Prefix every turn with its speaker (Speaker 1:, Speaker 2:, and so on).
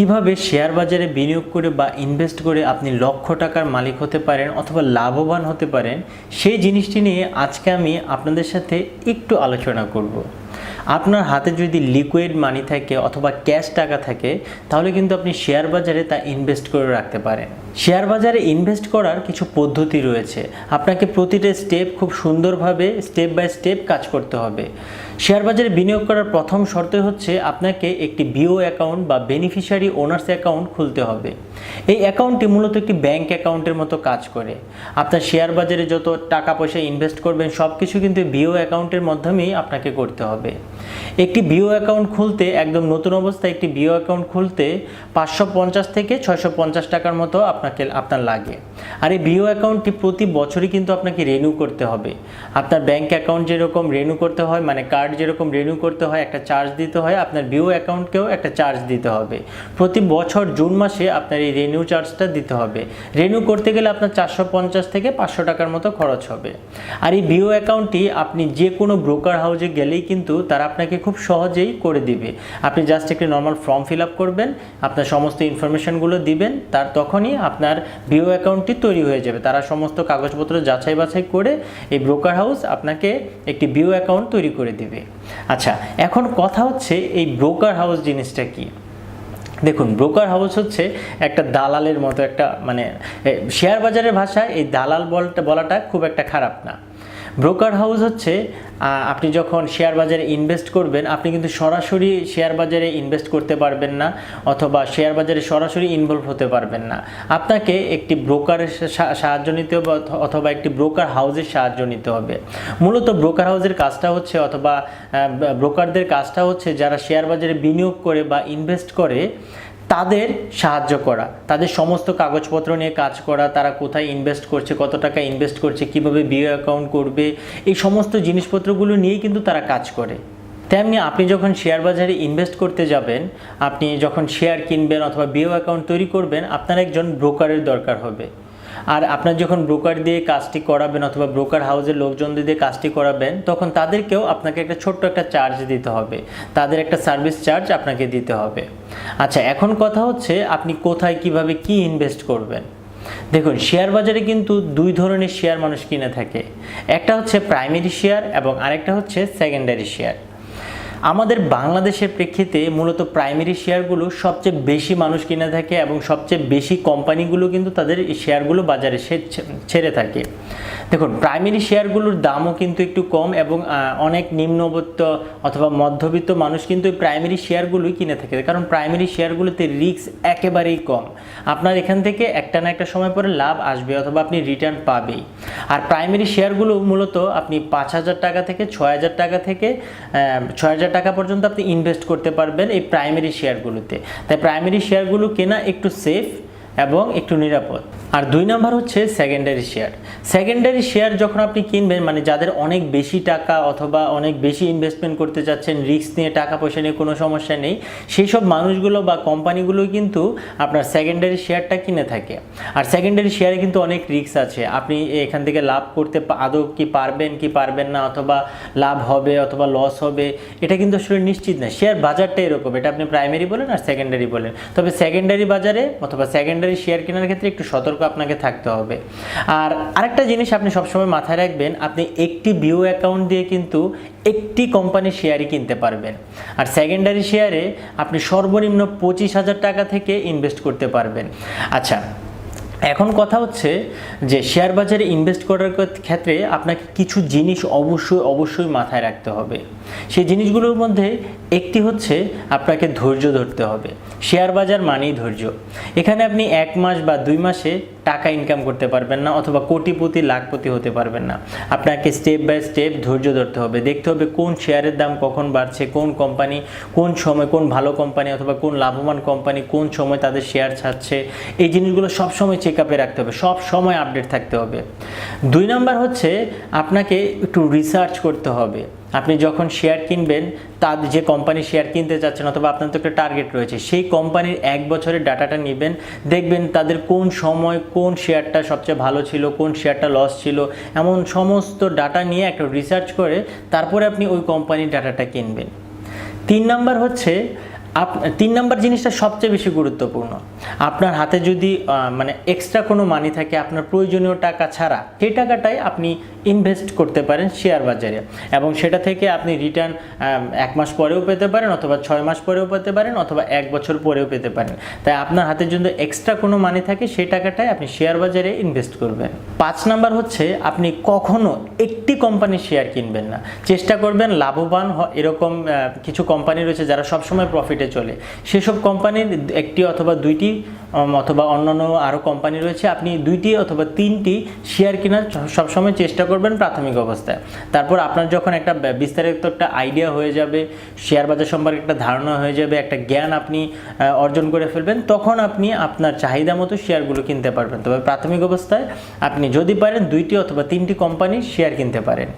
Speaker 1: কীভাবে শেয়ার বাজারে বিনিয়োগ করে বা ইনভেস্ট করে আপনি লক্ষ টাকার মালিক হতে পারেন অথবা লাভবান হতে পারেন, সেই জিনিসটি নিয়ে আজকে আমি আপনাদের সাথে একটু আলোচনা করব। আপনার হাতে যদি লিকুইড মানি থাকে অথবা ক্যাশ টাকা থাকে, তাহলে কিন্তু আপনি শেয়ার বাজারে তা ইনভেস্ট করে রাখতে পারেন। শেয়ার বাজারে ইনভেস্ট করার কিছু পদ্ধতি রয়েছে। আপনাকে প্রতিটা স্টেপ খুব সুন্দরভাবে স্টেপ বাই স্টেপ কাজ করতে হবে। শেয়ার বাজারে বিনিয়োগ করার প্রথম শর্ত হচ্ছে আপনাকে একটি বিও অ্যাকাউন্ট বা বেনিফিশিয়ারি ওনার্স অ্যাকাউন্ট খুলতে হবে। এই অ্যাকাউন্টটি মূলত একটি ব্যাংক অ্যাকাউন্টের মতো কাজ করে। আপনার শেয়ার বাজারে যত টাকা পয়সা ইনভেস্ট করবেন সব কিছু কিন্তু বিও অ্যাকাউন্টের মাধ্যমেই আপনাকে করতে হবে। একটি বিও অ্যাকাউন্ট খুলতে, একদম নতুন অবস্থায় একটি বিও অ্যাকাউন্ট খুলতে পাঁচশো পঞ্চাশ থেকে ছয়শো পঞ্চাশ টাকার মতো আপনাকে, আপনার লাগে। আর এই বিও অ্যাকাউন্টটি প্রতি বছরই কিন্তু আপনাকে রেনিউ করতে হবে। আপনার ব্যাংক অ্যাকাউন্ট যেরকম রেনিউ করতে হয় মানে কার্ড যেরকম রেনিউ করতে হয়, একটা চার্জ দিতে হয়, আপনার বিও অ্যাকাউন্টকেও একটা চার্জ দিতে হবে। প্রতি বছর জুন মাসে আপনার এই রেনিউ চার্জটা দিতে হবে। রেনিউ করতে গেলে আপনার চারশো পঞ্চাশ থেকে পাঁচশো টাকার মতো খরচ হবে। আর এই বিও অ্যাকাউন্টটি আপনি যে কোনো ব্রোকার হাউসে গেলেই কিন্তু তারা আপনাকে খুব সহজেই করে দিবে। আপনি জাস্ট একটি নর্মাল ফর্ম ফিল আপ করবেন, আপনার সমস্ত ইনফরমেশনগুলো দিবেন, তার তখনই আপনার বিও অ্যাকাউন্টটি তৈরি হয়ে যাবে। তারা সমস্ত কাগজপত্র যাচাই বাছাই করে এই ব্রোকার হাউস আপনাকে একটি বিও অ্যাকাউন্ট তৈরি করে দেবে। আচ্ছা এখন কথা হচ্ছে এই ব্রোকার হাউস জিনিসটা কি? দেখুন ব্রোকার হাউস হচ্ছে একটা দালালের মতো একটা মানে শেয়ার বাজারের ভাষায় এই দালাল বলটা, বলাটা খুব একটা খারাপ না। ব্রোকার হাউস হচ্ছে আপনি যখন শেয়ার বাজারে ইনভেস্ট করবেন, আপনি কিন্তু সরাসরি শেয়ার বাজারে ইনভেস্ট করতে পারবেন না, অথবা শেয়ার বাজারে সরাসরি ইনভলভ হতে পারবেন না। আপনাকে একটি ব্রোকারের সাহায্য নিতে হবে অথবা একটি ব্রোকার হাউসের সাহায্য নিতে হবে। মূলত ব্রোকার হাউসের কাজটা হচ্ছে, অথবা ব্রোকারদের কাজটা হচ্ছে, যারা শেয়ার বাজারে বিনিয়োগ করে বা ইনভেস্ট করে তাদের সাহায্য করা, তাদের সমস্ত কাগজপত্র নিয়ে কাজ করা, তারা কোথায় ইনভেস্ট করছে, কত টাকা ইনভেস্ট করছে, কীভাবে বিও অ্যাকাউন্ট করবে, এই সমস্ত জিনিসপত্রগুলো নিয়েই কিন্তু তারা কাজ করে। তেমনি আপনি যখন শেয়ার বাজারে ইনভেস্ট করতে যাবেন, আপনি যখন শেয়ার কিনবেন অথবা বিও অ্যাকাউন্ট তৈরি করবেন, আপনার একজন ব্রোকারের দরকার হবে। আর আপনার যখন ব্রোকার দিয়ে কাজটি করাবেন অথবা ব্রোকার হাউসের লোকজনদের দিয়ে কাজটি করাবেন, তখন তাদেরকেও আপনাকে একটা ছোট্ট একটা চার্জ দিতে হবে। তাদের একটা সার্ভিস চার্জ আপনাকে দিতে হবে। আচ্ছা এখন কথা হচ্ছে আপনি কোথায় কীভাবে কি ইনভেস্ট করবেন? দেখুন, শেয়ার বাজারে কিন্তু দুই ধরনের শেয়ার মানুষ কিনে থাকে। একটা হচ্ছে প্রাইমারি শেয়ার এবং আরেকটা হচ্ছে সেকেন্ডারি শেয়ার। আমাদের বাংলাদেশের প্রেক্ষিতে মূলত প্রাইমারি শেয়ারগুলো সবচেয়ে বেশি মানুষ কিনে থাকে এবং সবচেয়ে বেশি কোম্পানিগুলো কিন্তু তাদের শেয়ারগুলো বাজারে ছেড়ে থাকে। দেখুন প্রাইমারি শেয়ারগুলোর দামও কিন্তু একটু কম এবং অনেক নিম্নবিত্ত অথবা মধ্যবিত্ত মানুষ কিন্তু এই প্রাইমারি শেয়ারগুলোই কিনে থাকে। কারণ প্রাইমারি শেয়ারগুলোতে রিস্ক একেবারেই কম। আপনার এখান থেকে একটা না একটা সময় পরে লাভ আসবে অথবা আপনি রিটার্ন পাবেই। আর প্রাইমারি শেয়ারগুলো মূলত আপনি পাঁচ হাজার টাকা থেকে ছয় হাজার টাকা থেকে ছয় হাজার টাকা পর্যন্ত আপনি ইনভেস্ট করতে পারবেন এই প্রাইমারি শেয়ারগুলোতে তাই প্রাইমারি শেয়ারগুলো কেনা একটু সেফ এবং একটু নিরাপদ। আর দুই নাম্বার হচ্ছে সেকেন্ডারি শেয়ার সেকেন্ডারি শেয়ার যখন আপনি কিনবেন মানে যাদের অনেক বেশি টাকা অথবা অনেক বেশি ইনভেস্টমেন্ট করতে চাচ্ছেন রিস্ক নিয়ে টাকা পয়সা নিয়ে কোনো সমস্যা নেই সেই সব মানুষগুলো বা কোম্পানিগুলো কিন্তু আপনার সেকেন্ডারি শেয়ারটা কিনে থাকে। আর সেকেন্ডারি শেয়ারে কিন্তু অনেক রিস্ক আছে। আপনি এখান থেকে লাভ করতে আদৌ কি পারবেন কি পারবেন না, অথবা লাভ হবে অথবা লস হবে, এটা কিন্তু আসলে নিশ্চিত না। শেয়ার বাজারটা এরকম, এটা আপনি প্রাইমারি বলেন আর সেকেন্ডারি বলেন। তবে সেকেন্ডারি বাজারে অথবা সেকেন্ডারি শেয়ার কেনার ক্ষেত্রে একটু সতর্ক আপনাকে থাকতে হবে। আর আরেকটা জিনিস আপনি সবসময় মাথায় রাখবেন, আপনি একটি বিও অ্যাকাউন্ট দিয়ে কিন্তু একটি কোম্পানির শেয়ারই কিনতে পারবেন। আর সেকেন্ডারি শেয়ারে আপনি সর্বনিম্ন পঁচিশ হাজার টাকা থেকে ইনভেস্ট করতে পারবেন। আচ্ছা এখন কথা হচ্ছে যে শেয়ার বাজারে ইনভেস্ট করার ক্ষেত্রে আপনাকে কিছু জিনিস অবশ্যই অবশ্যই মাথায় রাখতে হবে। সেই জিনিসগুলোর মধ্যে একটি হচ্ছে আপনাকে ধৈর্য ধরতে হবে। শেয়ার বাজার মানেই ধৈর্য। এখানে আপনি এক মাস বা দুই মাসে টাকা ইনকাম করতে পারবেন না অথবা কোটিপতি, লাখপতি হতে পারবেন না। আপনাকে স্টেপ বাই স্টেপ ধৈর্য ধরতে হবে। দেখতে হবে কোন শেয়ারের দাম কখন বাড়ছে, কোন কোম্পানি কোন সময় কোন ভালো কোম্পানি অথবা কোন লাভবান কোম্পানি কোন সময় তাদের শেয়ার ছাড়ছে। এই জিনিসগুলো সব সময় চেক আপে রাখতে হবে। সব সময় আপডেট থাকতে হবে। দুই নাম্বার হচ্ছে আপনাকে একটু রিসার্চ করতে হবে। আপনি যখন শেয়ার কিনবেন, তার যে কোম্পানি শেয়ার কিনতে চাচ্ছেন অথবা আপনার তো একটা টার্গেট রয়েছে, সেই কোম্পানির এক বছরের ডাটাটা নেবেন, দেখবেন তাদের কোন সময় কোন শেয়ারটা সবচেয়ে ভালো ছিল, কোন শেয়ারটা লস ছিল, এমন সমস্ত ডাটা নিয়ে একটা রিসার্চ করে, তারপরে আপনি ওই কোম্পানির ডাটাটা কিনবেন। তিন নাম্বার হচ্ছে আপ, তিন নম্বর জিনিসটা সবচেয়ে বেশি গুরুত্বপূর্ণ। আপনার হাতে যদি মানে এক্সট্রা কোনো মানি থাকে, আপনার প্রয়োজনীয় টাকা ছাড়া, সেই টাকাটাই আপনি ইনভেস্ট করতে পারেন শেয়ার বাজারে। এবং সেটা থেকে আপনি রিটার্ন এক মাস পরেও পেতে পারেন অথবা ছয় মাস পরেও পেতে পারেন অথবা এক বছর পরেও পেতে পারেন। তাই আপনার হাতে যদি এক্সট্রা কোনো মানি থাকে, সেই টাকাটাই আপনি শেয়ার বাজারে ইনভেস্ট করবেন। পাঁচ নাম্বার হচ্ছে, আপনি কখনো একটি কোম্পানির শেয়ার কিনবেন না। চেষ্টা করবেন লাভবান এরকম কিছু কোম্পানি রয়েছে যারা সবসময় প্রফিটে চলে। সেসব কোম্পানির একটি অথবা দুইটি অথবা অন্যান্য আরও কোম্পানি রয়েছে। আপনি দুইটি অথবা তিনটি শেয়ার কেনার সবসময় চেষ্টা করবেন প্রাথমিক অবস্থায়। তারপর আপনার যখন একটা বিস্তারিত একটা আইডিয়া হয়ে যাবে শেয়ার বাজার সম্পর্কে একটা ধারণা হয়ে যাবে, একটা জ্ঞান আপনি অর্জন করে ফেলবেন, তখন আপনি আপনার চাহিদা মতো শেয়ারগুলো কিনতে পারবেন। তবে প্রাথমিক অবস্থায় আপনি যদি পারেন দুইটি অথবা তিনটি কোম্পানির শেয়ার কিনতে পারেন।